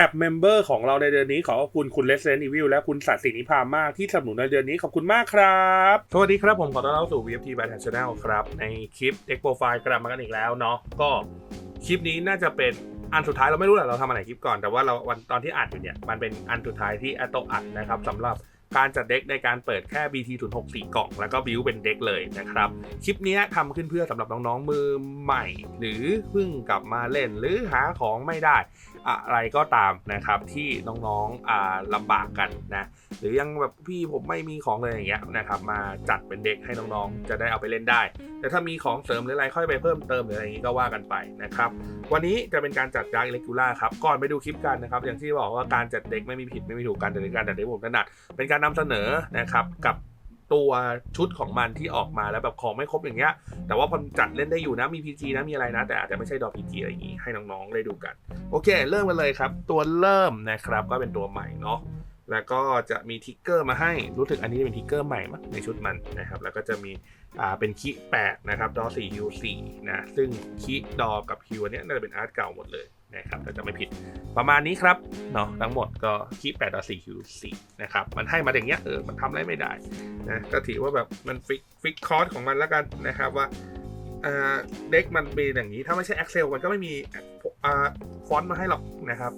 ท็บเมมเบอร์ของเราในเดือนนี้ขอขอบคุณคุณเลสเซนอีวิลและคุณสัตย์ศรีนิพามากที่สนับสนุนในเดือนนี้ขอบคุณมากครับ สวัสดีครับผมขอต้อนรับสู่ VFT by Channel ครับ ในคลิป Deck Profile กลับมากันอีกแล้วเนาะก็คลิปนี้น่าจะเป็นอันสุดท้ายเราไม่รู้แหละเราทำอันไหนคลิปก่อนแต่ว่าเราวันตอนที่อัดอยู่เนี่ยมันเป็นอันสุดท้ายที่แอตโตอัดนะครับสำหรับการจัดเด็กในการเปิดแค่ BT 0 6 4กล่อง แล้วก็บิวเป็นเด็กเลยนะครับ คลิปนี้ทำขึ้นเพื่อสำหรับน้องๆมือใหม่ หรือเพิ่งกลับมาเล่นหรือหาของไม่ได้ อะไรก็ตามนะครับที่น้องๆอ่าลำบากกันนะหรือยังแบบพี่ผมไม่มีของเลยอย่างเงี้ยนะครับมาจัดเป็นเด็กให้น้องๆ จะได้เอาไปเล่นได้ แต่ถ้ามีของเสริมหรืออะไรค่อยไปเพิ่มเติมหรืออะไรอย่างงี้ก็ว่ากันไปนะครับวันนี้จะเป็นการจัดดาร์กอิเล็กทูล่าครับก่อนไปดูคลิปกันนะครับอย่างที่บอกว่าการจัดเด็กไม่มีผิดไม่มีถูกการจัดเด็การจัดเด็กผมถนัดเป็นการนำเสนอนะครับกับ ตัวชุดของมันที่ออกมาแล้วแบบของไม่ครบอย่างเงี้ย แต่ว่าพอจัดเล่นได้อยู่นะมี PG นะมีอะไรนะ แต่อาจจะไม่ใช่ดอก PG อะไรอย่างงี้ให้น้องๆได้ดูกัน โอเค เริ่มกันเลยครับ ตัวเริ่มนะครับก็เป็นตัวใหม่เนาะแล้วก็จะมีทิกเกอร์มาให้รู้สึกอันนี้เป็นทิกเกอร์ใหม่มั้งในชุดมันนะครับ แล้วก็จะมีอ่าเป็นคีแปดนะครับดอ4 U 4นะซึ่งคีดอกับฮิวเนี้ยน่าจะเป็นอาร์ตเก่าหมดเลย นะครับถ้าจะไม่ผิดประมาณนี้ครับเนาะทั้งหมดก็คีแปดดอ4 U 4นะครับมันให้มาอย่างเงี้ยเออมันทำอะไรไม่ได้นะก็ถือว่าแบบมันฟิกฟิกคอร์สของมันแล้วกันนะครับว่าเด็กมันเป็นอย่างนี้ถ้าไม่ใช่ Excel มันก็ไม่มีอฟอนต์มาให้หรอกนะครับ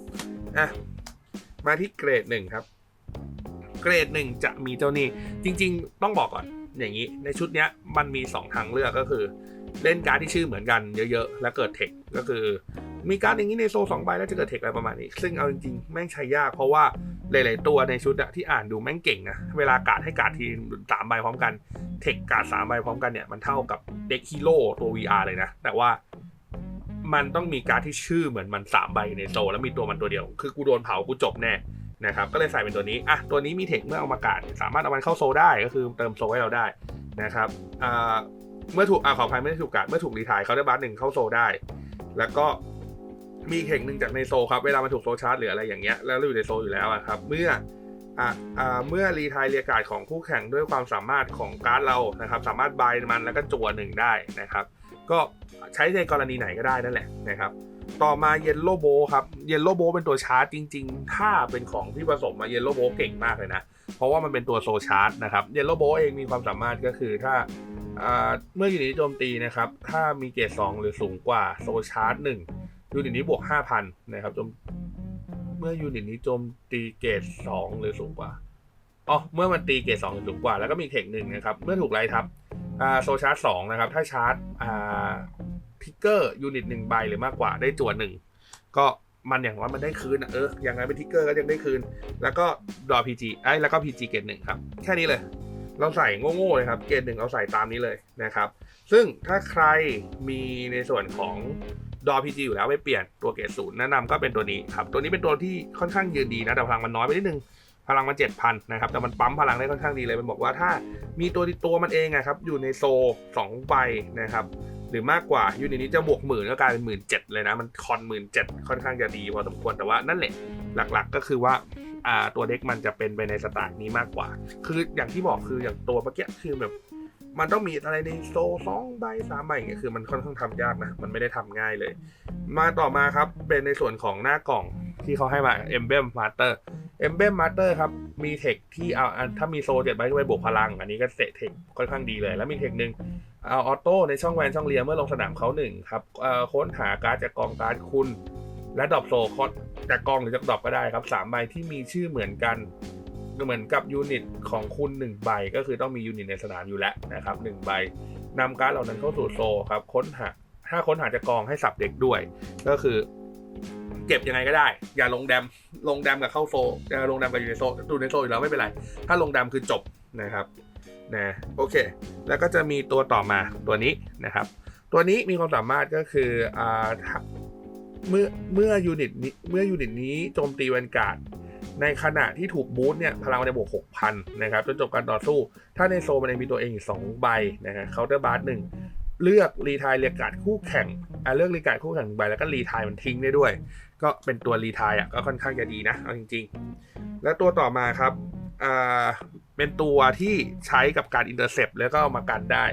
อะมาที่เกรดหนึ่งครับเกรดหนึ่งจะมีเจ้านี่จริง ๆ ต้องบอกก่อนอย่างนี้ ในชุดนี้มันมี 2 ทางเลือกก็คือ เล่นการ์ดที่ชื่อเหมือนกันเยอะๆ แล้วเกิดเทคก็คือ มีการ์ดอย่างนี้ในโซสองใบแล้วจะเกิดเทคอะไรประมาณนี้ ซึ่งเอาจริงๆ แม่งใช้ยากเพราะว่าหลายๆตัวในชุดอะที่อ่านดูแม่งเก่งนะ เวลาการ์ดให้การ์ดทีสามใบพร้อมกัน เทคการ์ดสามใบพร้อมกันเนี่ยมันเท่ากับเด็กฮีโร่ตัว VR เลยนะ แต่ว่ามันต้องมีการ์ดที่ชื่อเหมือนมันสามใบในโซ แล้วมีตัวมันตัวเดียว คือกูโดนเผากูจบแน่นะครับ ก็เลยใส่เป็นตัวนี้ อะ ตัวนี้มีเทคเมื่อเอามากาดสามารถเอามันเข้าโซได้ ก็คือเติมโซให้เราได้นะครับ อ่า เมื่อถูก อ่าขออภัยไม่ได้ถูกการ์ดเมื่อถูกรีทายเขาได้บัสหนึ่งเข้าโซได้ แล้วก็ มีเทคหนึ่งจากในโซครับ เวลามันถูกโซชาร์จหรืออะไรอย่างเงี้ยแล้วเราอยู่ในโซอยู่แล้วอะครับ เมื่ออะอ่าเมื่อรีทายเรียการ์ดของคู่แข่งด้วยความสามารถของการ์ดเรานะครับ สามารถบายมันแล้วก็จั่วหนึ่งได้นะครับ ก็ใช้ในกรณีไหนก็ได้นั่นแหละนะครับ ต่อมาเยลโลโบครับเยลโลโบเป็นตัวชาร์จจริง ๆ ถ้าเป็นของที่ผสมมาเยลโลโบเก่งมากเลยนะ เพราะว่ามันเป็นตัวโซชาร์จนะครับเยลโลโบเองมีความสามารถก็คือถ้าเมื่ออยูนิตโจมตีนะครับ ถ้ามีเกรด2หรือสูงกว่าโซชาร์จ1 ยูนิตนี้บวก5,000นะครับโจมเมื่อยูนิตนี้โจมตีเกรดสองหรือสูงกว่าอ๋อเมื่อมันตีเกรดสองหรือสูงกว่า แล้วก็มีเทคหนึ่งนะครับ เมื่อถูกไล่ทับอ่าโซชาร์จสองนะครับ ถ้าชาร์จอ่าทิกเกอร์ยูนิตหนึ่งใบหรือมากกว่าได้จวหนึ่งก็มันอย่างว่ามันได้คืนอะเอออย่างไรเป็นทิกเกอร์ก็ยังได้คืน แล้วก็ดอพีจีไอ้แล้วก็พีจีเกรดหนึ่งครับ แค่นี้เลย เราใส่โง่ๆเลยครับ เกรดหนึ่งเราใส่ตามนี้เลยนะครับ ซึ่งถ้าใครมีในส่วนของ ดอพีจีอยู่แล้วไม่เปลี่ยนตัวเกรดศูนย์แนะนำก็เป็นตัวนี้ครับ ตัวนี้เป็นตัวที่ค่อนข้างยืนดีนะแต่พลังมันน้อยไปนิดนึงพลังมันเจ็ดพันนะครับ แต่มันปั๊มพลังได้ค่อนข้างดีเลยมันบอกว่าถ้ามีตัวตัวมันเองอะครับ อยู่ในโซสองใบนะครับ หรือมากกว่ายูนิตนี้จะบวกหมื่นก็กลายเป็นหมื่นเจ็ดเลยนะ มันคอนหมื่นเจ็ดค่อนข้างจะดีพอสมควรแต่ว่านั่นแหละหลักๆ ก็คือว่าอ่าตัวเด็กมันจะเป็นไปในสไตล์นี้มากกว่า คืออย่างที่บอกคืออย่างตัวเมื่อกี้คือแบบ มันต้องมีอะไรในโซสองใบสามใบอย่างเงี้ยคือมันค่อนข้างทำยากนะ มันไม่ได้ทำง่ายเลย มาต่อมาครับเป็นในส่วนของหน้ากล่องที่เขาให้มา Emblem Master Emblem Master ครับ มีเทคที่เอาถ้ามีโซเจ็ดใบก็ไปบวกพลัง อันนี้ก็เสเทคค่อนข้างดีเลย แล้วมีเทคหนึ่งเอาออโต้ในช่องแวนช่องเลียเมื่อลงสนามเขาหนึ่งครับเอ่อค้นหาการ์ดจากกองการ์ดคุณ และดรอปโซคอจากกองหรือจากดรอปก็ได้ครับสามใบที่มีชื่อเหมือนกัน เหมือนกับยูนิตของคุณ 1 ใบ ก็คือต้องมียูนิตในสนามอยู่แล้วนะครับ1ใบนำการ์ดเหล่านั้นเข้าสู่โซครับค้นหาถ้าค้นหาจากกองให้สับเด็กด้วย ก็คือ เก็บยังไงก็ได้ อย่าลงแดมลงแดมกับเข้าโซอย่าลงแดมกับยู่ในโซดูในโซอยู่แล้วไม่เป็นไร ถ้าลงแดมคือจบนะครับนะโอเค แล้วก็จะมีตัวต่อมาตัวนี้นะครับ ตัวนี้มีความสามารถก็คืออ่าเมื่อเมื่อยูนิตนี้เมื่อยูนิตนี้โจมตีแวนการ์ด ในขณะที่ถูกบูสต์เนี่ยพลังมันจะบวก 6,000 นะครับจนจบการต่อสู้ ถ้าในโซมันยังมีตัวเองอีก 2 ใบนะฮะเคาน์เตอร์บาร์หนึ่งเลือกรีทายเรียกการ์ดคู่แข่งอ่าเลือกรีการ์ดคู่แข่งหนึ่งใบแล้วก็รีทายมันทิ้งได้ด้วย ก็เป็นตัวรีทายอะก็ค่อนข้างจะดีนะเอาจริง ๆ แล้วตัวต่อมาครับอ่าเป็นตัวที่ใช้กับการอินเตอร์เซปแล้วก็เอามากันได้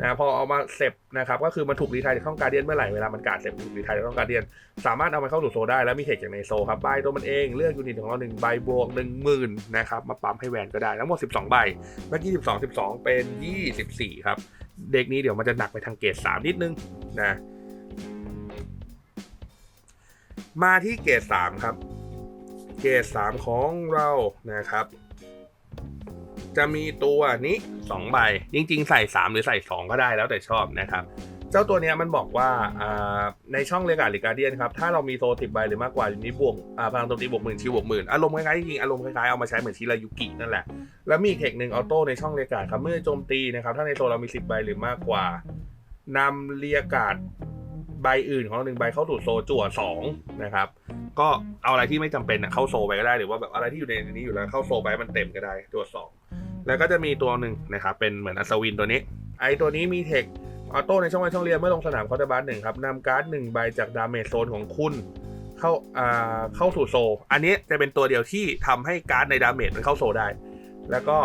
นะพอเอามาเสร็จนะครับก็คือมันถูกรีไทยจากช่องการเดียนเมื่อไหร่เวลามันกาดเสร็จถูกรีไทยจากช่องการเดียน สามารถเอามันเข้าสู่โซได้แล้วมีเทคจากในโซครับใบตัวมันเองเลือกยูนิตของเราหนึ่งใบบวกหนึ่งหมื่นนะครับมาปั๊มให้แวนก็ได้ทั้งหมด 12 ใบเมื่อกี้12 12 เป็น 24 ครับ เด็กนี้เดี๋ยวมันจะหนักไปทางเกรด3นิดนึงนะมาที่เกรด3ครับ เกรด3ของเรานะครับ จะมีตัวนี้2ใบ จริง ๆ ใส่ 3 หรือใส่ 2 ก็ได้แล้วแต่ชอบนะครับ เจ้าตัวนี้มันบอกว่าในช่องเลกาหรือการเดียนครับ ถ้าเรามีโซติดใบหรือมากกว่าอยู่นี้บวกอ่าพลังโจมตีบวกหมื่นชิวบวกหมื่นอารมณ์คล้ายๆจริงๆอารมณ์คล้ายๆเอามาใช้เหมือนชิรายุกินั่นแหละ แล้วมีเทคหนึ่งออโต้ในช่องเลกาครับเมื่อโจมตีนะครับถ้าในโซเรามี 10 ใบหรือมากกว่านำเรียกาดใบอื่นของเราหนึ่งใบเข้าสู่โซจั่ว2นะครับ ก็เอาอะไรที่ไม่จำเป็นเข้าโซไปก็ได้หรือว่าแบบอะไรที่อยู่ในนี้อยู่แล้วเข้าโซไปมันเต็มก็ได้จั่วสอง แล้วก็จะมีตัวหนึ่งนะครับเป็นเหมือนอัศวินตัวนี้ ไอตัวนี้มีเทคออโต้ในช่องไว้ช่องเรียนเมื่อลงสนามคอร์ตบัสหนึ่งครับนำการ์ดหนึ่งใบจากดาเมจโซนของคุณเข้าอ่าเข้าสู่โซ อันนี้จะเป็นตัวเดียวที่ทำให้การ์ดในดาเมจมันเข้าโซได้ แล้วก็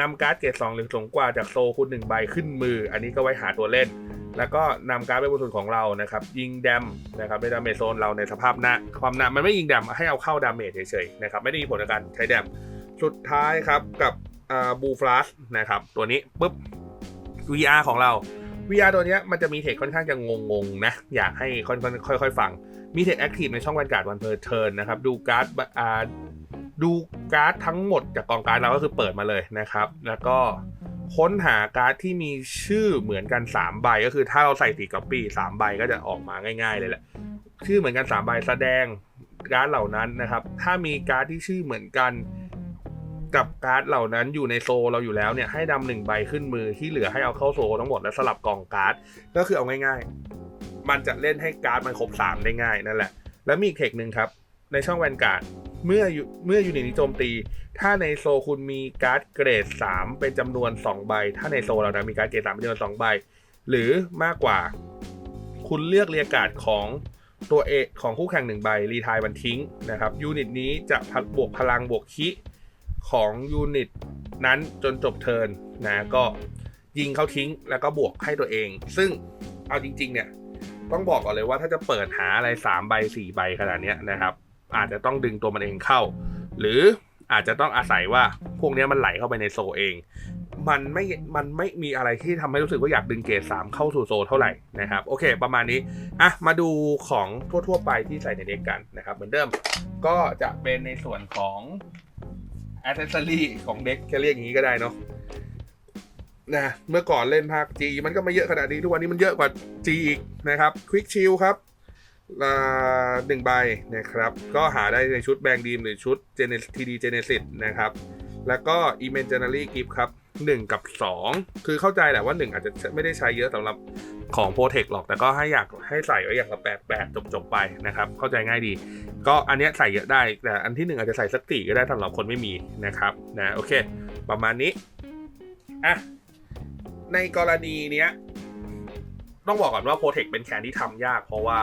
นำการ์ดเกรดสองหรือสูงกว่าจากโซคุณหนึ่งใบขึ้นมือ อันนี้ก็ไว้หาตัวเล่น แล้วก็นำการ์ดเป็นบนสุดของเรานะครับ ยิงแดมนะครับในดาเมจโซนเราในสภาพหน้าความหนามันไม่ยิงแดมให้เอาเข้าดาเมจเฉยๆนะครับไม่ได้มีผลการใช้แดมสุดท้ายครับกับ บูฟลัสนะครับ ตัวนี้ปุ๊บ VR ของเรา VR ตัวนี้มันจะมีเทคค่อนข้างจะงงๆนะ อยากให้ค่อยๆค่อยๆฟัง มีเทคแอคทีฟในช่องวันการ์ดวันเพอร์เทิร์นนะครับ ดูการ์ดอ่าดูการ์ดทั้งหมดจากกองการ์ดเราก็คือเปิดมาเลยนะครับ แล้วก็ค้นหาการ์ดที่มีชื่อเหมือนกัน 3 ใบ ก็คือถ้าเราใส่ตีก๊อปปี้สามใบก็จะออกมาง่าย ๆ เลยแหละ ชื่อเหมือนกัน3ใบแสดงการ์ดเหล่านั้นนะครับ ถ้ามีการ์ดที่ชื่อเหมือนกัน กับการ์ดเหล่านั้นอยู่ในโซเราอยู่แล้วเนี่ยให้ดำหนึ่งใบขึ้นมือที่เหลือให้เอาเข้าโซทั้งหมดแล้วสลับกองการ์ดก็คือเอาง่ายๆ มันจะเล่นให้การ์ดมันครบ3ได้ง่ายนั่นแหละ แล้วมีอีกเทคหนึ่งครับ ในช่องแวนการ์ดเมื่อเมื่ออยู่ในนี้โจมตี ถ้าในโซคุณมีการ์ดเกรด 3 เป็นจำนวน 2 ใบ ถ้าในโซเรานะมีการ์ดเกรด3เป็นจำนวน2ใบ หรือมากกว่า คุณเลือกเรียกการ์ดของตัวเอกของคู่แข่งหนึ่งใบ รีทายมันทิ้งนะครับยูนิตนี้จะบวกพลังบวกคิ ของยูนิตนั้นจนจบเทิร์นนะก็ยิงเขาทิ้งแล้วก็บวกให้ตัวเอง ซึ่งเอาจริง ๆ เนี่ยต้องบอกก่อนเลยว่าถ้าจะเปิดหาอะไร3ใบ4ใบขนาดเนี้ยนะครับ อาจจะต้องดึงตัวมันเองเข้า หรืออาจจะต้องอาศัยว่าพวกเนี้ยมันไหลเข้าไปในโซเอง มันไม่ มันไม่มีอะไรที่ทำให้รู้สึกว่าอยากดึงเกรด3เข้าสู่โซเท่าไหร่นะครับ โอเค ประมาณนี้ อะ มาดูของทั่ว ๆ ไปที่ใส่ในเด็กกันนะครับ เหมือนเดิม ก็จะเป็นในส่วนของ อ c เซสซอรี่ของเด็กจะเรียกอย่างนี้ก็ได้เนาะนะเมื่อก่อนเล่นภาค G มันก็ไม่เยอะขนาดนี้ทุกวันนี้มันเยอะกว่า G อีกนะครับ Quick Chill ครับอ่าหนึ่งใบนะครับ ก็หาได้ในชุดแบงดีมหรือชุด Genesis TD Genesis นะครับ แล้วก็ Imaginary Gift ครับ 1 กับ 2 คือเข้าใจแหละว่า 1 อาจจะไม่ได้ใช้เยอะสำหรับ ของโปรเทคหรอก แต่ก็ให้อยากให้ใส่ไว้อย่างละแปดแปดจบๆไปนะครับ เข้าใจง่ายดี ก็อันนี้ใส่เยอะได้ แต่อันที่หนึ่งอาจจะใส่สักสี่ก็ได้สำหรับคนไม่มีนะครับนะโอเค ประมาณนี้อะในกรณีเนี้ย ต้องบอกก่อนว่าโปรเทคเป็นแคนที่ทำยาก เพราะว่า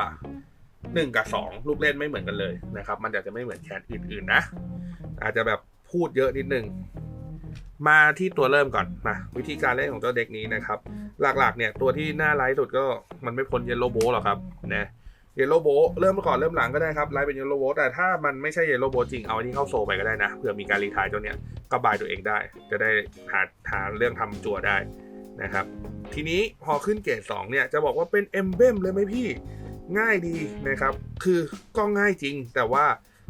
1กับ2ลูกเล่นไม่เหมือนกันเลยนะครับ มันอาจจะไม่เหมือนแคนอื่นๆนะ อาจจะแบบพูดเยอะนิดนึง มาที่ตัวเริ่มก่อนนะวิธีการเล่นของเจ้าเด็กนี้นะครับ หลักๆเนี่ยตัวที่น่าไลท์สุดก็มันไม่พ้นเยลโลโบหรอกครับนะเยลโลโบเริ่มก่อนเริ่มหลังก็ได้ครับไลท์เป็นเยลโลโบแต่ถ้ามันไม่ใช่เยลโลโบจริงเอาอันนี้เข้าโซไปก็ได้นะเผื่อมีการรีทายเจ้าเนี้ยก็บายตัวเองได้ จะได้หาหาเรื่องทำจั่วได้นะครับทีนี้พอขึ้นเกรด2เนี่ยจะบอกว่าเป็นเอมเบมเลยไหมพี่ง่ายดีนะครับ คือก็ง่ายจริง แต่ว่า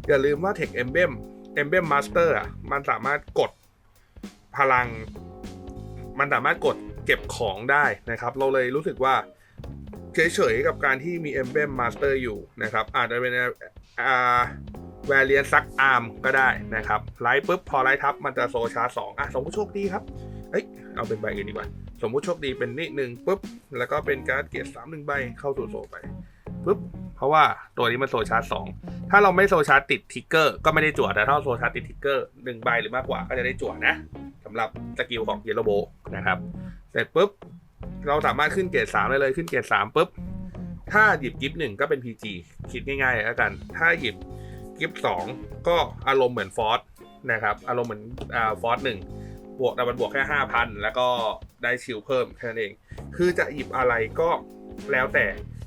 อย่าลืมว่า Tech Emblem Emblem Master อะมันสามารถกด พลัง มันสามารถกดเก็บของได้นะครับ เราเลยรู้สึกว่าเฉยๆกับการที่มี Emblem Master อยู่นะครับ อาจจะเป็นอ่า Variant ซักอาร์มก็ได้นะครับ ไลท์ปุ๊บพอไลท์ทับมันจะโซชาร์สองอะสมมติโชคดีครับ เอ้ยเอาเป็นใบอื่นดีกว่า สมมุติโชคดีเป็นนี่หนึ่งปุ๊บ แล้วก็เป็นการ์ดเกียร์สามหนึ่งใบเข้าสู่โซไป ปุ๊บเพราะว่าตัวนี้มันโซชาร์จสองถ้าเราไม่โซชาร์จติดทิกเกอร์ก็ไม่ได้จั่วแต่ถ้าโซชาร์จติดทิกเกอร์หนึ่งใบหรือมากกว่าก็จะได้จั่วนะสำหรับสกิลของเยลโลโบนะครับเสร็จปุ๊บเราสามารถขึ้นเกรดสามได้เลยขึ้นเกรดสามปุ๊บถ้าหยิบกิฟต์หนึ่งก็เป็น PG คิดง่ายๆแล้วกัน ถ้าหยิบกิฟต์สองก็อารมณ์เหมือนฟอสนะครับอารมณ์เหมือนอ่าฟอสหนึ่งบวกแต่มันบวกแค่ห้าพันแล้วก็ได้ชิลเพิ่มแค่นั้นเอง คือจะหยิบอะไรก็แล้วแต่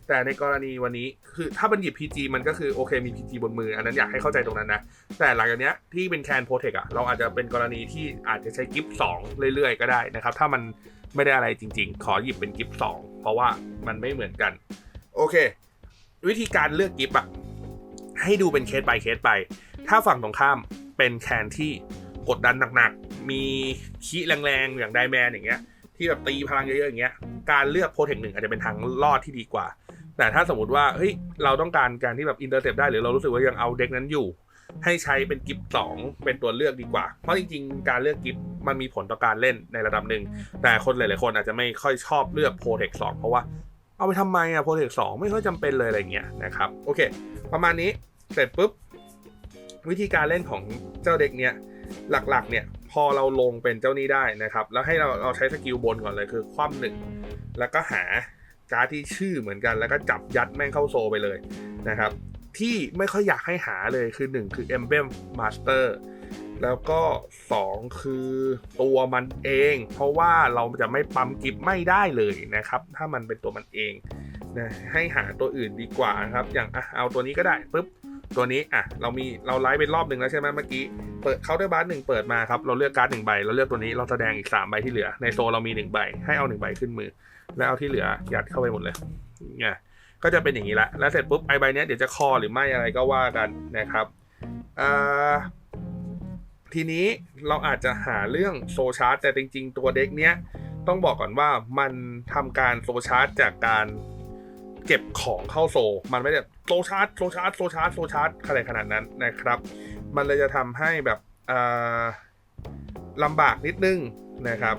แต่ในกรณีวันนี้คือถ้ามันหยิบ PG มันก็คือโอเคมี PG บนมือ อันนั้นอยากให้เข้าใจตรงนั้นนะ แต่หลังจากเนี้ยที่เป็นแคนโปรเทคอะเราอาจจะเป็นกรณีที่อาจจะใช้กิฟต์สองเรื่อยๆ ก็ได้นะครับ ถ้ามันไม่ได้อะไรจริง ๆ ขอหยิบเป็นกิฟต์สองเพราะว่ามันไม่เหมือนกัน โอเค วิธีการเลือกกิฟต์อะให้ดูเป็นเคส by เคสไป ถ้าฝั่งตรงข้ามเป็นแคนที่กดดันหนักๆ มีขี้แรงๆ อย่างไดแมนอย่างเงี้ย ที่แบบตีพลังเยอะๆ อย่างเงี้ย การเลือกโปรเทคหนึ่งอาจจะเป็นทางรอดที่ดีกว่า แต่ถ้าสมมติว่าเฮ้ยเราต้องการการที่แบบอินเตอร์เซปได้หรือเรารู้สึกว่ายังเอาเด็กนั้นอยู่ ให้ใช้เป็นกิฟต์สองเป็นตัวเลือกดีกว่า เพราะจริงๆ การเลือกกิฟต์มันมีผลต่อการเล่นในระดับหนึ่งแต่คนหลายๆคนอาจจะไม่ค่อยชอบเลือกโปรเทคสองเพราะว่าเอาไปทำไมอะโปรเทคสองไม่ค่อยจำเป็นเลยอะไรเงี้ยนะครับโอเค ประมาณนี้เสร็จปุ๊บวิธีการเล่นของเจ้าเด็กเนี่ยหลักๆเนี่ยพอเราลงเป็นเจ้านี้ได้นะครับ แล้วให้เราเราใช้สกิลบนก่อนเลยคือคว่ำหนึ่งแล้วก็หา การ์ดที่ชื่อเหมือนกัน แล้วก็จับยัดแม่งเข้าโซไปเลยนะครับ ที่ไม่ค่อยอยากให้หาเลยคือ 1 คือ Emblem Master แล้วก็ 2 คือตัวมันเอง เพราะว่าเราจะไม่ปั๊มกิฟไม่ได้เลยนะครับ ถ้ามันเป็นตัวมันเองนะให้หาตัวอื่นดีกว่านะครับ อย่างอะเอาตัวนี้ก็ได้ปุ๊บตัวนี้อะเรามีเราไลฟ์เป็นรอบหนึ่งแล้วใช่ไหมเมื่อกี้เปิดเขาด้วยบาร์หนึ่งเปิดมาครับ เราเลือกการ์ดหนึ่งใบเราเลือกตัวนี้เราแสดงอีก3ใบที่เหลือ ในโซเรามี1ใบให้เอา1ใบขึ้นมือ แล้วเอาที่เหลือยัดเข้าไปหมดเลยเนี่ยก็จะเป็นอย่างนี้ละ แล้วเสร็จปุ๊บไอใบเนี้ยเดี๋ยวจะคอหรือไม่อะไรก็ว่ากันนะครับทีนี้เราอาจจะหาเรื่องโซชาร์จแต่จริง ๆ ตัวเด็กเนี้ยต้องบอกก่อนว่ามันทำการโซชาร์จจากการเก็บของเข้าโซ มันไม่ได้โซชาร์จโซชาร์จโซชาร์จโซชาร์จอะไรขนาดนั้นนะครับ มันเลยจะทำให้แบบอ่าลำบากนิดนึงนะครับ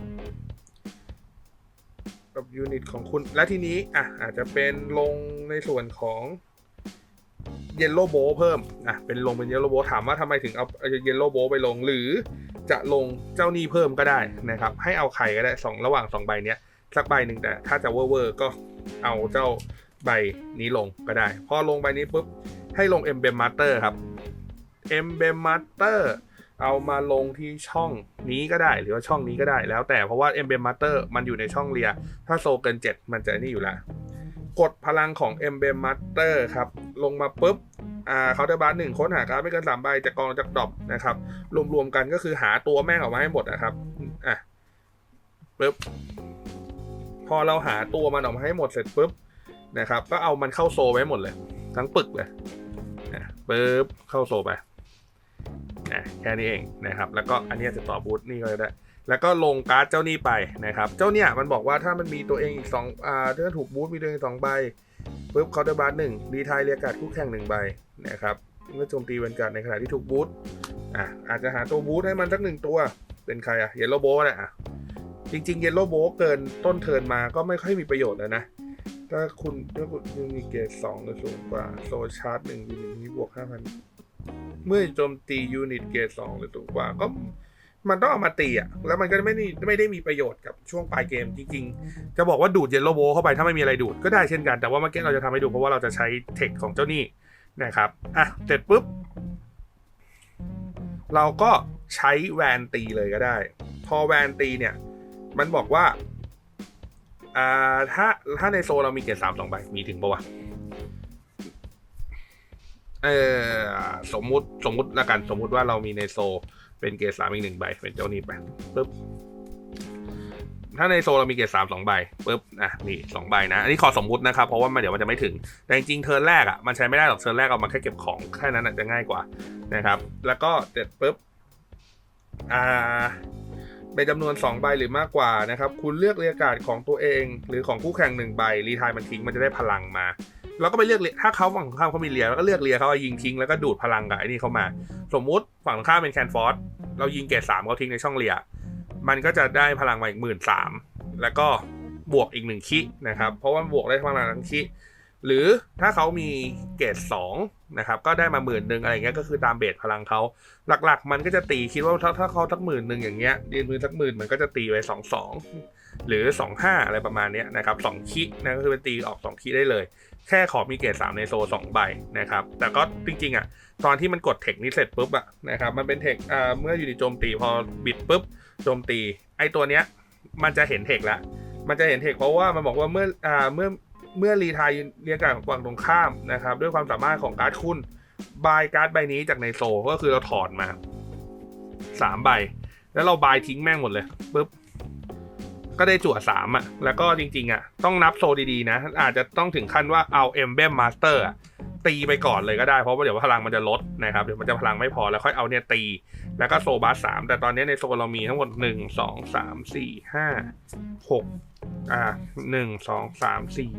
กับยูนิตของคุณ และทีนี้อะอาจจะเป็นลงในส่วนของเยลโล่โบเพิ่มอะเป็นลงเป็นเยลโล่โบถามว่าทำไมถึงเอาเยลโล่โบไปลงหรือจะลงเจ้านี้เพิ่มก็ได้นะครับ ให้เอาไข่ก็ได้สองระหว่างสองใบเนี้ยสักใบหนึ่งแต่ถ้าจะเวอร์เวอร์ก็เอาเจ้าใบนี้ลงก็ได้ พอลงใบนี้ปุ๊บให้ลง e m b l e m Master ครับ e m b l e m Master เอามาลงที่ช่องนี้ก็ได้หรือว่าช่องนี้ก็ได้แล้วแต่เพราะว่า e m b l e m Master มันอยู่ในช่องเรีย ถ้าโซเกิน 7 มันจะนี่อยู่ล้วกดพลังของ e m b l e m Master ครับ ลงมาปุ๊บอ่าเขาได้บาร์หนึ่งค้นหาการดไม่เกินสามใบจากกองจากดรอปนะครับ รวมๆกันก็คือหาตัวแม่งออกมาให้หมดนะครับอะปุ๊บพอเราหาตัวมันออกมาให้หมดเสร็จปุ๊บนะครับ ก็เอามันเข้าโซไว้หมดเลย ทั้งปึกเลยนะปุ๊บเข้าโซไป นะแค่นี้เองนะครับ แล้วก็อันนี้จะต่อบูทนี่ก็ได้ แล้วก็ลงการ์ดเจ้านี่ไปนะครับ เจ้าเนี่ยมันบอกว่าถ้ามันมีตัวเองอีกสองอ่าถ้าถูกบูทมีตัวเองสองใบปุ๊บเคาน์เตอร์บาร์หนึ่งดีทายเรียกกาดคู่แข่งหนึ่งใบนะครับเมื่อโจมตีเวนการ์ดในขณะที่ถูกบูทอะอาจจะหาตัวบูทให้มันสักหนึ่งตัว เป็นใครอะเยลโลโบแหละอะจริงๆเยลโลโบเกินต้นเทินมาก็ไม่ค่อยมีประโยชน์แล้วนะถ้าคุณถ้าคุณมีเกรดสองหรือสูงกว่าโซชาร์จหนึ่งยูนิตนี้บวกห้าพัน เมื่อโจมตียูนิตเกรดสองหรือสูงกว่าก็มันต้องเอามาตีอะ แล้วมันก็ไม่ได้ไม่ได้มีประโยชน์กับช่วงปลายเกมจริงๆ จะบอกว่าดูดเยลโลโบเข้าไปถ้าไม่มีอะไรดูดก็ได้เช่นกัน แต่ว่าเมื่อกี้เราจะทำให้ดูเพราะว่าเราจะใช้เทคของเจ้านี่นะครับ อะ เสร็จปุ๊บ เราก็ใช้แวนตีเลยก็ได้ พอแวนตีเนี่ย มันบอกว่า อ่า ถ้าถ้าในโซเรามีเกรดสามสองใบ มีถึงปะวะ เออสมมุติสมมุติละกัน สมมุติว่าเรามีในโซ เป็นเกรดสามอีกหนึ่งใบ เป็นเจ้านี้ไปปุ๊บถ้าในโซเรามีเกรดสามสองใบปุ๊บอะนี่สองใบนะ อันนี้ขอสมมุตินะครับ เพราะว่ามันเดี๋ยวมันจะไม่ถึง แต่จริงๆเทิร์นแรกอะมันใช้ไม่ได้หรอกเทิร์นแรกเอามาแค่เก็บของแค่นั้นจะง่ายกว่านะครับ แล้วก็เสร็จปุ๊บอ่าเป็นจำนวน 2 ใบหรือมากกว่านะครับ คุณเลือกเรียการ์ดของตัวเอง หรือของคู่แข่ง1ใบรีทายมันทิ้งมันจะได้พลังมา แล้วก็ไปเลือกถ้าเขาฝั่งตรงข้ามเขามีเรียแล้วก็เลือกเรียเขาเายิงทิ้งแล้วก็ดูดพลังกับไอ้นี่เข้ามา สมมุติฝั่งตรงข้ามเป็นแคนฟอร์สเรายิงเกรดสามเขาทิ้งในช่องเรียมันก็จะได้พลังมาอีกหมื่นสามแล้วก็บวกอีกหนึ่งคินะครับ เพราะว่าบวกได้พลังทั้งคิหรือถ้าเขามีเกรดสองนะครับก็ได้มาหมื่นหนึ่งอะไรเงี้ยก็คือตามเบสพลังเขาหลักๆ มันก็จะตีคิดว่าถ้าถ้าเขาสักหมื่นหนึ่งอย่างเงี้ยยืนมือสักหมื่นมันก็จะตีไปสองสองหรือสองห้าอะไรประมาณเนี้ยนะครับสองคินะก็คือเป็นตีออกสองคิได้เลย แค่ขอมีเกรดสามในโซสองใบนะครับ แต่ก็จริงๆอะตอนที่มันกดเทคนี้เสร็จปุ๊บอะนะครับมันเป็นเทคอ่าเมื่ออยู่ในโจมตีพอบิดปุ๊บโจมตี ไอตัวเนี้ยมันจะเห็นเทคแล้วมันจะเห็นเทคเพราะว่ามันบอกว่าเมื่ออ่าเมื่อเมื่อรีทายเรียกการของฝั่งตรงข้ามนะครับ ด้วยความสามารถของการ์ดคุณบายการ์ดใบนี้จากในโซก็คือเราถอนมาสามใบ แล้วเราบายทิ้งแม่งหมดเลยปุ๊บ ก็ได้จั่วสามอะ แล้วก็จริง ๆ อะ ต้องนับโซดีๆ นะ อาจจะต้องถึงขั้นว่าเอาเอ็มเบมมาสเตอร์ตีไปก่อนเลยก็ได้ เพราะว่าเดี๋ยวพลังมันจะลดนะครับ เดี๋ยวมันจะพลังไม่พอแล้วค่อยเอาเนี่ยตี แล้วก็โซบาสามแต่ตอนนี้ในโซเรามีทั้งหมดหนึ่งสองสามสี่ห้าหกอ่าหนึ่งสองสามสี่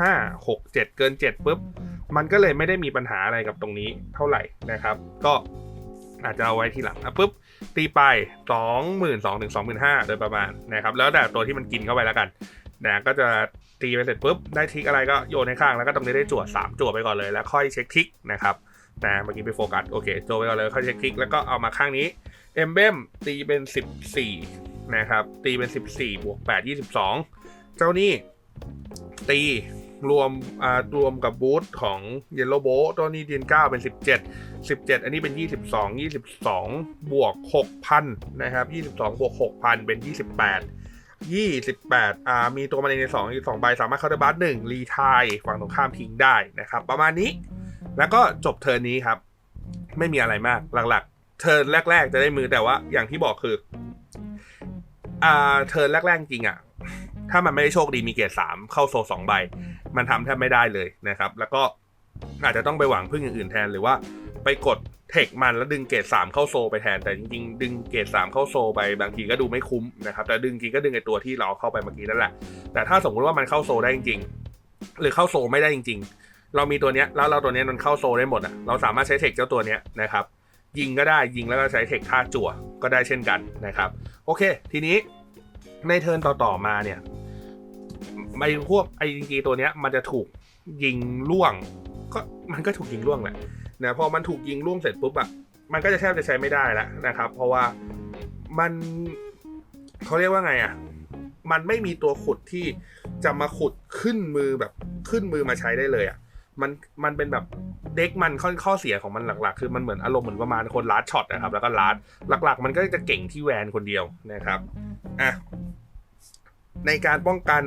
ห้าหกเจ็ดเกินเจ็ดปุ๊บ มันก็เลยไม่ได้มีปัญหาอะไรกับตรงนี้เท่าไหร่นะครับ ก็อาจจะเอาไว้ทีหลังอะปุ๊บ ตีไปสองหมื่นสองถึงสองหมื่นห้าโดยประมาณนะครับแล้วแต่ตัวที่มันกินเข้าไปแล้วกันนะก็จะตีไปเสร็จปุ๊บได้ทิกอะไรก็โยนให้ข้างแล้วก็ตรงนี้ได้จั่วสามจั่วไปก่อนเลยแล้วค่อยเช็คทิกนะครับนะเมื่อกี้ไปโฟกัสโอเคจั่วไปก่อนเลยค่อยเช็คทิกแล้วก็เอามาข้างนี้เอ็มเบมตีเป็นสิบสี่นะครับตีเป็นสิบสี่บวกแปดยี่สิบสองเจ้านี่ตี รวมอ่ารวมกับบูธของเยลโลโบตัวนี้เดีนเก้าเป็นสิบเจ็ด17 อันนี้เป็น 22 22 บวก 6,000 นะครับ 22 บวก 6,000 เป็น 28 28 อ่า มีตัวมันเองใน2อีก2ใบ สามารถเข้าได้บัสหนึ่งรีทายฝั่งตรงข้ามทิ้งได้นะครับ ประมาณนี้ แล้วก็จบเทิร์นนี้ครับ ไม่มีอะไรมากหลักๆ เทิร์นแรก ๆ จะได้มือแต่ว่าอย่างที่บอกคือ อ่า เทิร์นแรก ๆ จริงอะ ถ้ามันไม่ได้โชคดีมีเกรด3เข้าโซสองใบ มันทำแทบไม่ได้เลยนะครับ แล้วก็อาจจะต้องไปหวังพึ่งอย่างอื่นแทน หรือว่าไปกดเทคมันแล้วดึงเกรด3เข้าโซไปแทน แต่จริงๆ ดึงเกรด3เข้าโซไปบางทีก็ดูไม่คุ้มนะครับ แต่ดึงจริงก็ดึงไอตัวที่เราเข้าไปเมื่อกี้นั่นแหละ แต่ถ้าสมมุติว่ามันเข้าโซได้จริงๆ หรือเข้าโซไม่ได้จริง ๆ เรามีตัวเนี้ยแล้วเราตัวเนี้ยมันเข้าโซได้หมดอะ เราสามารถใช้เทคเจ้าตัวเนี้ยนะครับ ยิงก็ได้ยิงแล้วก็ใช้เทคท่าจั่วก็ได้เช่นกันนะครับ โอเค ทีนี้ ในเทิร์นต่อๆมาเนี่ยไอพวกไอจริงๆตัวเนี้ย มันจะถูกยิงล่วง ก็มันก็ถูกยิงล่วงแหละนะพอมันถูกยิงล่วงเสร็จปุ๊บอะมันก็จะแทบจะใช้ไม่ได้แล้วนะครับ เพราะว่ามันเขาเรียกว่าไงอะมันไม่มีตัวขุดที่จะมาขุดขึ้นมือแบบขึ้นมือมาใช้ได้เลยอะ มันมันเป็นแบบเด็กมันข้อข้อเสียของมันหลักๆ คือมันเหมือนอารมณ์เหมือนประมาณคนลัดช็อตนะครับ แล้วก็ลัดหลัก ๆ มันก็จะเก่งที่แวนคนเดียวนะครับอะในการป้องกัน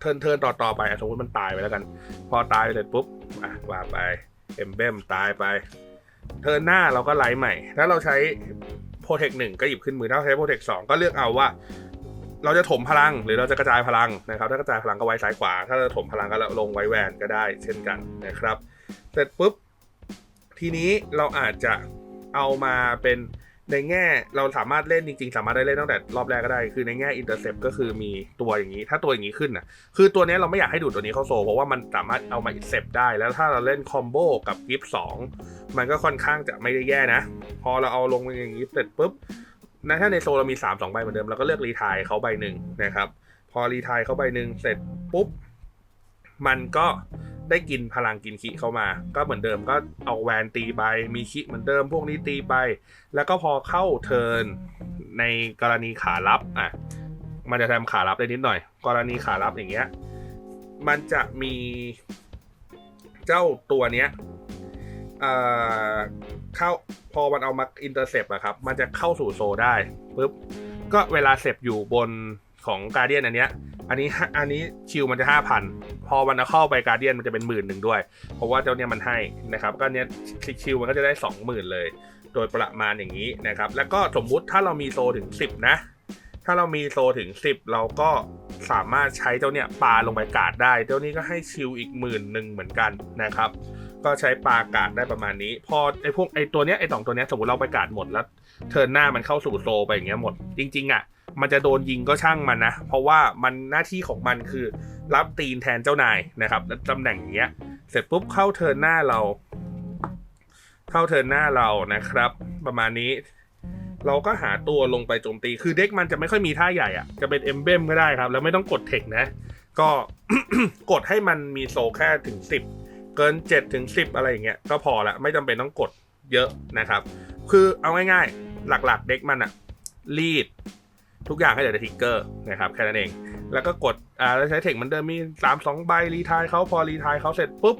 เทิร์นเทิร์นต่อๆไปอสมมติมันตายไปแล้วกัน พอตายไปเสร็จปุ๊บอะว่าไปเอมเบมตายไป เทิร์นหน้าเราก็ไลฟ์ใหม่ ถ้าเราใช้โปรเทคหนึ่งก็หยิบขึ้นมือถ้าใช้โปรเทคสองก็เลือกเอาว่า เราจะถมพลังหรือเราจะกระจายพลังนะครับ ถ้ากระจายพลังก็ไว้ซ้ายขวา ถ้าเราถมพลังก็ลงไว้แวนก็ได้เช่นกันนะครับ เสร็จปุ๊บ ทีนี้เราอาจจะเอามาเป็นในแง่เราสามารถเล่นจริงๆ สามารถได้เล่นตั้งแต่รอบแรกก็ได้ คือในแง่อินเตอร์เซปก็คือมีตัวอย่างนี้ ถ้าตัวอย่างนี้ขึ้นอะคือตัวนี้เราไม่อยากให้ดูดตัวนี้เข้าโซเพราะว่ามันสามารถเอามาอินเซปได้ แล้วถ้าเราเล่นคอมโบกับกิฟสองมันก็ค่อนข้างจะไม่ได้แย่นะ พอเราเอาลงอย่างนี้เสร็จปุ๊บ นะถ้าในโซเรามี3 2ใบเหมือนเดิมเราก็เลือกรีทายเขาใบหนึ่งนะครับ พอรีทายเขาใบหนึ่งเสร็จปุ๊บ มันก็ได้กินพลังกินคิเข้ามา ก็เหมือนเดิมก็เอาแวนตีไปมีคิเหมือนเดิมพวกนี้ตีไป แล้วก็พอเข้าเทิร์นในกรณีขารับอะมันจะทำขารับได้นิดหน่อย กรณีขารับอย่างเงี้ยมันจะมีเจ้าตัวเนี้ย เข้าพอมันเอามาอินเตอร์เซปอะครับ มันจะเข้าสู่โซได้ปุ๊บก็เวลาเซปอยู่บนของการเดียนอันเนี้ย อันนี้อันนี้ชิลมันจะห้าพันพอมันเอาเข้าไปการเดียนมันจะเป็นหมื่นหนึ่งด้วย เพราะว่าเจ้าเนี้ยมันให้นะครับก็เนี้ยชิลมันก็จะได้สองหมื่นเลย โดยประมาณอย่างนี้นะครับ แล้วก็สมมุติถ้าเรามีโซถึง10นะ ถ้าเรามีโซถึง10เราก็สามารถใช้เจ้าเนี่ยปาลงไปกาดได้ เจ้านี้ก็ให้ชิลอีกหมื่นหนึ่งเหมือนกันนะครับ ก็ใช้ปากาดได้ประมาณนี้ พอไอพวกไอตัวเนี้ยไอสองตัวเนี้ยสมมติเราไปกาดหมดแล้ว เทิร์นหน้ามันเข้าสู่โซไปอย่างเงี้ยหมด จริง ๆ อะ มันจะโดนยิงก็ช่างมันนะ เพราะว่ามันหน้าที่ของมันคือรับตีนแทนเจ้านายนะครับแล้วตำแหน่งอย่างเงี้ย เสร็จปุ๊บเข้าเทิร์นหน้าเรา เข้าเทิร์นหน้าเรานะครับ ประมาณนี้ เราก็หาตัวลงไปโจมตีคือเด็กมันจะไม่ค่อยมีท่าใหญ่อะจะเป็นเอ็มเบมก็ได้ครับ แล้วไม่ต้องกดเทคนะ ก็กดให้มันมีโซแค่ถึง 10 กิน7ถึง10 อะไรอย่างเงี้ยก็พอละไม่จำเป็นต้องกดเยอะนะครับ คือเอาง่ายๆ หลักๆ เด็กมันอะรีด ทุกอย่างให้เหลือแต่ทิกเกอร์นะครับแค่นั้นเอง แล้วก็กดอ่าแล้วใช้เทคมันเดิมมี 3 2 ใบรีทายเขาพอรีทายเขาเสร็จปุ๊บ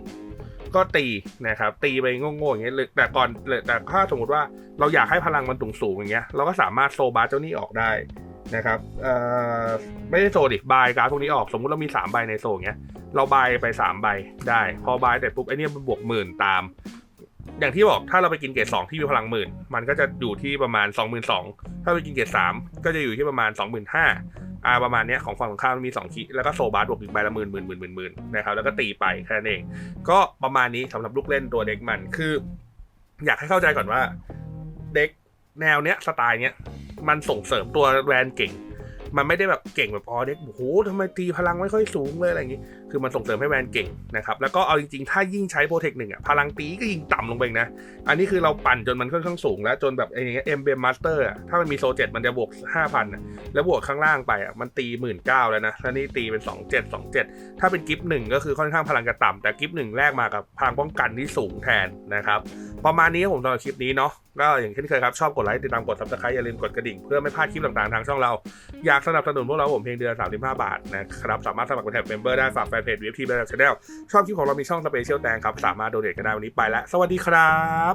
ก็ตีนะครับ ตีไปโง่ๆอย่างเงี้ยแต่ก่อนแต่ถ้าสมมติว่าเราอยากให้พลังมันสูงสูงๆอย่างเงี้ยเราก็สามารถโซบาร์เจ้านี่ออกได้ นะครับไม่ได้โซดิบายการพวกนี้ออก สมมุติเรามี 3 ใบในโซเงี้ย เราบายไป 3 ใบได้ พอบายเสร็จปุ๊บไอเนี้ยมันบวกหมื่นตาม อย่างที่บอกถ้าเราไปกินเกรดสองที่มีพลังหมื่น มันก็จะอยู่ที่ประมาณ 2 2 0 0 0ถ้าไปกินเกรดสามก็จะอยู่ที่ประมาณ 25,000อ่าประมาณเนี้ยของฝั่งตรงข้ามมันมี2คิแล้วก็โซบาร์บวกอีกใบละหมื่นหมื่นหมื่นหมื่นหมื่นนะครับแล้วก็ตีไปแค่นั้นเองก็ประมาณนี้สำหรับลูกเล่นตัวเด็กมันคือ อยากให้เข้าใจก่อนว่าเด็ก แนวเนี้ยสไตล์เนี้ยมันส่งเสริมตัวแวนเก่ง มันไม่ได้แบบเก่งแบบอ๋อเด็กโอ้โหทำไมตีพลังไม่ค่อยสูงเลยอะไรอย่างงี้ คือมันส่งเสริมให้แวนเก่งนะครับ แล้วก็เอาจริงๆ ถ้ายิ่งใช้โปรเทคหนึ่งอะ พลังตีก็ยิ่งต่ำลงไปนะ อันนี้คือเราปั่นจนมันค่อนข้างสูงแล้ว จนแบบไอ้เนี้ยเอ็มเบมมาสเตอร์อะ ถ้ามันมีโซเจ็ดมันจะบวกห้าพันอะแล้วบวกข้างล่างไปอะ มันตีหมื่นเก้าแล้วนะแล้วนี่ตีเป็นสองเจ็ดสองเจ็ดถ้าเป็นกิฟต์หนึ่งก็คือค่อนข้างพลังจะต่ำแต่กิฟต์หนึ่งแรกมากับพลังป้องกันที่สูงแทนนะครับประมาณนี้ผมสำหรับคลิปนี้เนาะก็อย่างเช่นเคยครับชอบกดไลค์ติดตามกด subscribe อย่าลืมกดกระดิ่งเพื่อไม่พลาดคลิปต่างๆทางช่องเราอยากสนับสนุนพวกเราผมเพียงเดือน 35 บาทนะครับ สามารถสมัครเป็นแท็บเมมเบอร์ได้ฝากแฟนเพจ VFT บ a ช n แนลชอบคลิปของเรามีช่องสเปเชียลแตงครับ สามารถโดเนทกันได้วันนี้ไปแล้ว สวัสดีครับ